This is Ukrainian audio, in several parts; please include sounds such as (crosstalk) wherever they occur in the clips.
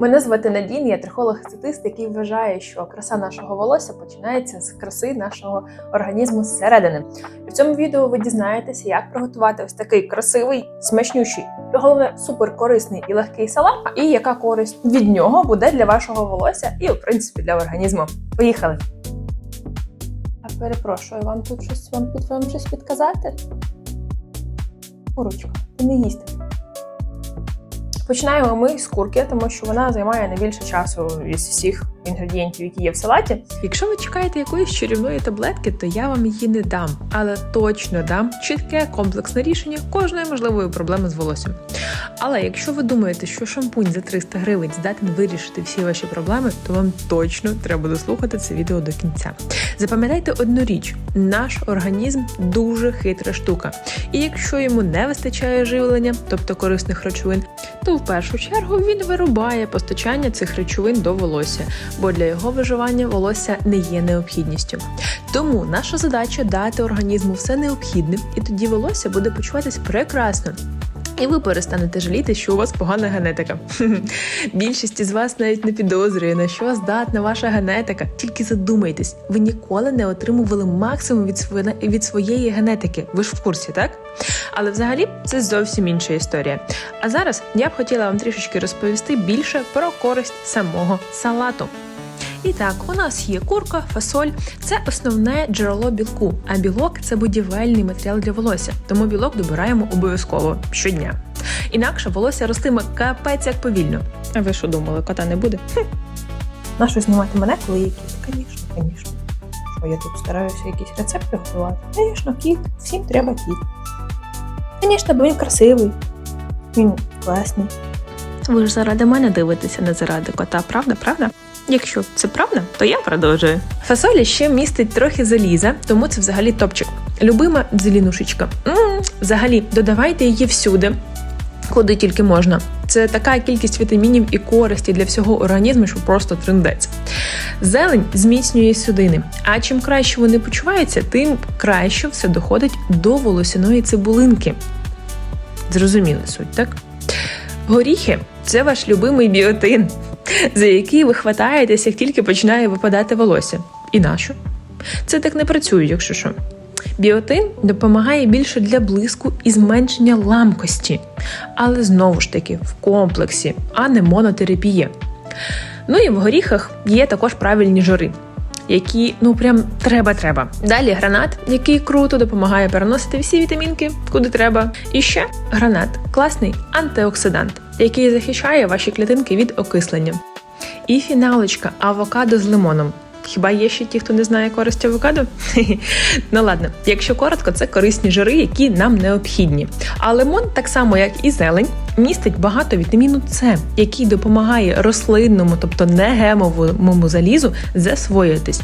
Мене звати Надін, я трихолог-естетист, який вважає, що краса нашого волосся починається з краси нашого організму зсередини. В цьому відео ви дізнаєтеся, як приготувати ось такий красивий, смачнющий, і головне суперкорисний і легкий салат, і яка користь від нього буде для вашого волосся і, в принципі, для організму. Поїхали! А перепрошую, вам тут щось вам під вам щось підказати? Курочка, ти не їсти. Починаємо ми з курки, тому що вона займає найбільше часу із всіх інгредієнтів, які є в салаті. Якщо ви чекаєте якоїсь чарівної таблетки, то я вам її не дам, але точно дам чітке комплексне рішення кожної можливої проблеми з волоссям. Але якщо ви думаєте, що шампунь за 300 гривень здатен вирішити всі ваші проблеми, то вам точно треба дослухати це відео до кінця. Запам'ятайте одну річ: наш організм дуже хитра штука, і якщо йому не вистачає живлення, тобто корисних речовин, то в першу чергу він вирубає постачання цих речовин до волосся, бо для його виживання волосся не є необхідністю. Тому наша задача дати організму все необхідне, і тоді волосся буде почуватись прекрасно. І ви перестанете жаліти, що у вас погана генетика. (laughs) Більшість із вас навіть не підозрює, на що здатна ваша генетика. Тільки задумайтесь, ви ніколи не отримували максимум від своє- від своєї генетики. Ви ж в курсі, так? Але взагалі це зовсім інша історія. А зараз я б хотіла вам трішечки розповісти більше про користь самого салату. І так, у нас є курка, фасоль це основне джерело білку, а білок це будівельний матеріал для волосся, тому білок добираємо обов'язково щодня. Інакше волосся ростиме капець як повільно. А ви що думали, кота не буде? Нащо знімати мене, коли є кіт? Звісно, звісно. Що я тут стараюся якісь рецепти готувати? Звісно, кіт. Всім треба кіт. Звісно, бо він красивий. Він класний. Ви ж заради мене дивитеся, не заради кота, правда, правда? Якщо це правда, то я продовжую. Фасолі ще містить трохи заліза, тому це взагалі топчик. Любима зелінушечка. м взагалі, додавайте її всюди, куди тільки можна. Це така кількість вітамінів і користі для всього організму, що просто триндець. Зелень зміцнює судини. А чим краще вони почуваються, тим краще все доходить до волосяної цибулинки. Зрозуміли суть, так? Горіхи це ваш любимий біотин, за який ви хватаєтесь, як тільки починає випадати волосся. І нащо? Це так не працює, якщо що. Біотин допомагає більше для блиску і зменшення ламкості, але знову ж таки в комплексі, а не монотерапія. Ну і в горіхах є також правильні жири, які ну прям треба-треба. Далі гранат, який круто допомагає переносити всі вітамінки, куди треба. І ще гранат класний антиоксидант, який захищає ваші клітинки від окислення. І фіналочка авокадо з лимоном. Хіба є ще ті, хто не знає користь авокадо? (laughs) ну ладно, якщо коротко, це корисні жири, які нам необхідні. А лимон, так само як і зелень, містить багато вітаміну С, який допомагає рослинному, тобто не гемовому залізу, засвоюватись.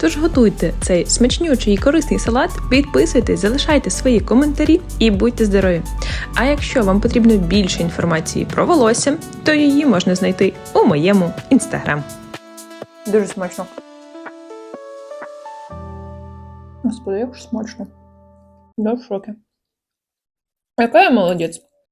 Тож готуйте цей смачнючий і корисний салат, підписуйтесь, залишайте свої коментарі і будьте здорові. А якщо вам потрібно більше інформації про волосся, то її можна знайти у моєму інстаграм. Дуже смачно. Господи, як ж смачно. Я в шокі. Яка я молодець.